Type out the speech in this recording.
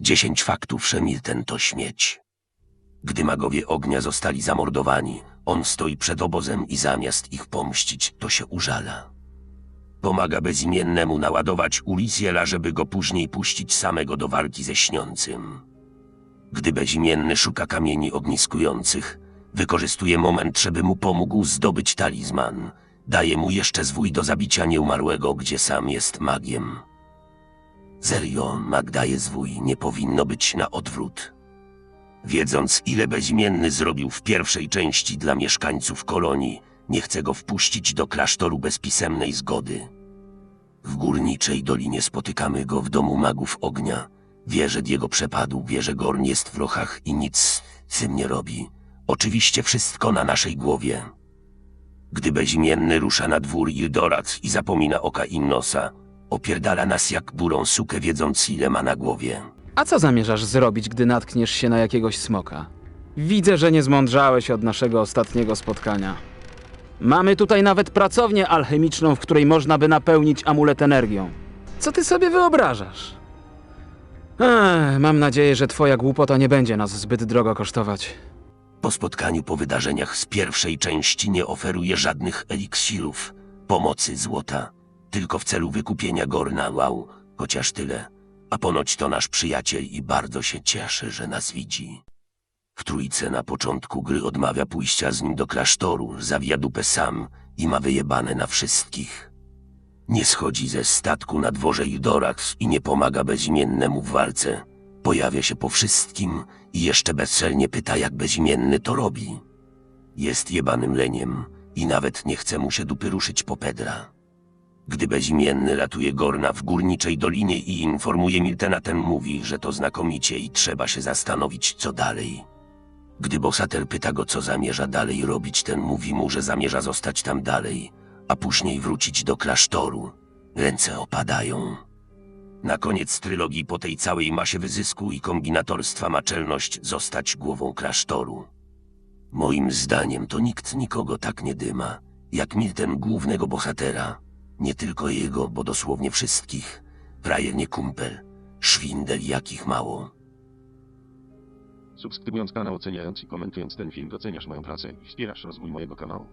Dziesięć faktów, że Milten to śmieć. Gdy magowie ognia zostali zamordowani, on stoi przed obozem i zamiast ich pomścić, to się użala. Pomaga bezimiennemu naładować Ulisjela, żeby go później puścić samego do walki ze śniącym. Gdy bezimienny szuka kamieni ogniskujących, wykorzystuje moment, żeby mu pomógł zdobyć talizman. Daje mu jeszcze zwój do zabicia nieumarłego, gdzie sam jest magiem. Serio, mag daje zwój, nie powinno być na odwrót. Wiedząc, ile bezimienny zrobił w pierwszej części dla mieszkańców kolonii, nie chce go wpuścić do klasztoru bez pisemnej zgody. W górniczej dolinie spotykamy go w domu magów ognia. Wie, że Diego przepadł, wie, że Gorn jest w lochach i nic z tym nie robi. Oczywiście wszystko na naszej głowie. Gdy bezimienny rusza na dwór Ildorat i zapomina oka Innosa, opierdala nas jak burą sukę, wiedząc ile ma na głowie. A co zamierzasz zrobić, gdy natkniesz się na jakiegoś smoka? Widzę, że nie zmądrzałeś od naszego ostatniego spotkania. Mamy tutaj nawet pracownię alchemiczną, w której można by napełnić amulet energią. Co ty sobie wyobrażasz? Ech, mam nadzieję, że twoja głupota nie będzie nas zbyt drogo kosztować. Po spotkaniu po wydarzeniach z pierwszej części nie oferuje żadnych eliksirów, pomocy złota, tylko w celu wykupienia Gorna Wow, chociaż tyle. A ponoć to nasz przyjaciel i bardzo się cieszy, że nas widzi. W trójce na początku gry odmawia pójścia z nim do klasztoru, zawija dupę sam i ma wyjebane na wszystkich. Nie schodzi ze statku na dworze Ildorax i nie pomaga bezimiennemu w walce. Pojawia się po wszystkim i jeszcze bezczelnie pyta, jak bezimienny to robi. Jest jebanym leniem i nawet nie chce mu się dupy ruszyć po Pedra. Gdy bezimienny ratuje Gorna w górniczej dolinie i informuje Miltena, ten mówi, że to znakomicie i trzeba się zastanowić, co dalej. Gdy bohater pyta go, co zamierza dalej robić, ten mówi mu, że zamierza zostać tam dalej, a później wrócić do klasztoru. Ręce opadają. Na koniec trylogii po tej całej masie wyzysku i kombinatorstwa ma czelność zostać głową klasztoru. Moim zdaniem to nikt nikogo tak nie dyma, jak Milten głównego bohatera. Nie tylko jego, bo dosłownie wszystkich. Frajer kumpel, szwindel jakich mało. Subskrybując kanał, oceniając i komentując ten film doceniasz moją pracę i wspierasz rozwój mojego kanału.